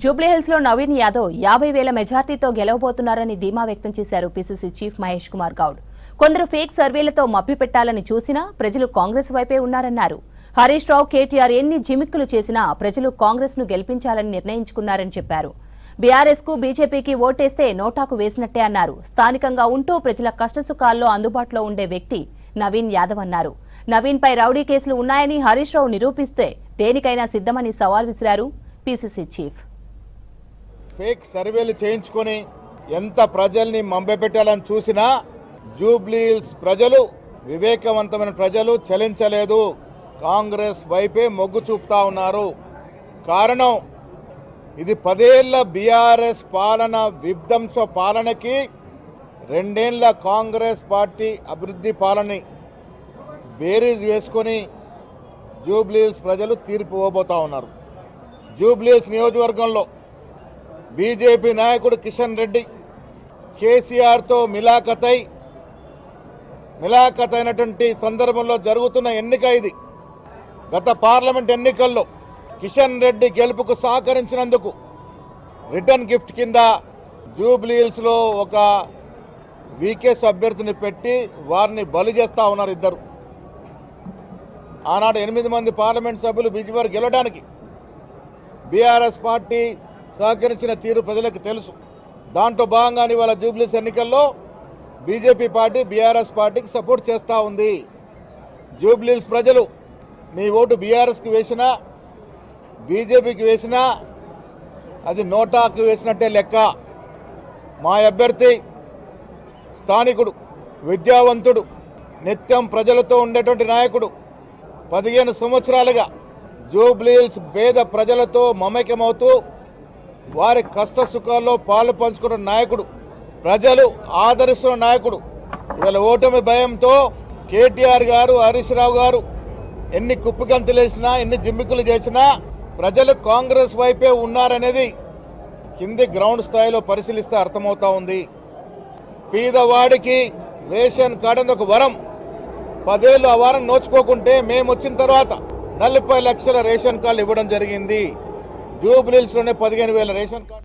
జూబ్లీహిల్స్లో నవీన్ యాదవ్ యాభై వేల మెజార్టీతో గెలవబోతున్నారని ధీమా వ్యక్తం చేశారు పీసీసీ చీఫ్ మహేష్ కుమార్ గౌడ్. కొందరు ఫేక్ సర్వేలతో మభ్యపెట్టాలని చూసినా ప్రజలు కాంగ్రెస్ వైపే ఉన్నారన్నారు. హరీష్ రావు కేటీఆర్ ఎన్ని జిమిక్కులు చేసినా ప్రజలు కాంగ్రెస్ను గెలిపించాలని నిర్ణయించుకున్నారని చెప్పారు. బీఆర్ఎస్కు బీజేపీకి ఓటేస్తే నోటాకు వేసినట్టే అన్నారు. స్థానికంగా ఉంటూ ప్రజల కష్టసుఖాల్లో అందుబాటులో ఉండే వ్యక్తి నవీన్ యాదవ్ అన్నారు. నవీన్ పై రౌడీ కేసులు ఉన్నాయని హరీష్ రావు నిరూపిస్తే దేనికైనా సిద్ధమని సవాల్ విసిరారు పీసీసీ చీఫ్. ఫేక్ సర్వేలు చేయించుకొని ఎంత ప్రజల్ని మంబెపెట్టాలని చూసినా జూబ్లీహిల్స్ ప్రజలు వివేకవంతమైన ప్రజలు చలించలేదు. కాంగ్రెస్ వైపే మొగ్గు చూపుతా ఉన్నారు. కారణం ఇది పదేళ్ళ బీఆర్ఎస్ పాలన విధ్వంస పాలనకి రెండేళ్ళ కాంగ్రెస్ పార్టీ అభివృద్ధి పాలని బేరీజ్ వేసుకొని జూబ్లీహిల్స్ ప్రజలు తీర్పు ఇవ్వబోతా ఉన్నారు. జూబ్లీహిల్స్ నియోజకవర్గంలో బీజేపీ నాయకుడు కిషన్ రెడ్డి కేసీఆర్తో మిలాఖతై మిలాఖత్ అయినటువంటి సందర్భంలో జరుగుతున్న ఎన్నిక ఇది. గత పార్లమెంట్ ఎన్నికల్లో కిషన్ రెడ్డి గెలుపుకు సహకరించినందుకు రిటర్న్ గిఫ్ట్ కింద జూబ్లీహిల్స్లో ఒక వీకేస్ అభ్యర్థిని పెట్టి వారిని బలి చేస్తా ఉన్నారు ఇద్దరు. ఆనాడు ఎనిమిది మంది పార్లమెంట్ సభ్యులు బీజేపీ గెలవడానికి బీఆర్ఎస్ పార్టీ సహకరించిన తీరు ప్రజలకు తెలుసు. దాంట్లో భాగంగానే ఇవాళ జూబ్లీస్ ఎన్నికల్లో బీజేపీ పార్టీ బీఆర్ఎస్ పార్టీకి సపోర్ట్ చేస్తూ ఉంది. జూబ్లీస్ ప్రజలు మీ ఓటు బీఆర్ఎస్కి వేసినా బీజేపీకి వేసినా అది నోటాకు వేసినట్టే లెక్క. మా అభ్యర్థి స్థానికుడు విద్యావంతుడు నిత్యం ప్రజలతో ఉండేటువంటి నాయకుడు పదిహేను సంవత్సరాలుగా జూబ్లీహిల్స్ పేద ప్రజలతో మమేకమవుతూ వారి కష్ట సుఖాల్లో పాలు పంచుకున్న నాయకుడు ప్రజలు ఆదరిస్తున్న నాయకుడు. ఇవాళ ఓటమి భయంతో కేటీఆర్ గారు హరీష్ రావు గారు ఎన్ని కుప్పికంతులేసినా ఎన్ని జిమ్మికులు చేసినా ప్రజలు కాంగ్రెస్ వైపే ఉన్నారనేది కింది గ్రౌండ్ స్థాయిలో పరిశీలిస్తే అర్థమవుతా ఉంది. పేదవాడికి రేషన్ కార్డు అనేది ఒక వరం. పదేళ్ళు ఆ వారం నోచుకోకుంటే మేము వచ్చిన తర్వాత నలభై లక్షల రేషన్ కార్డులు ఇవ్వడం జరిగింది. జూబ్లీల్స్లోనే పదిహేను వేల రేషన్ కార్డు.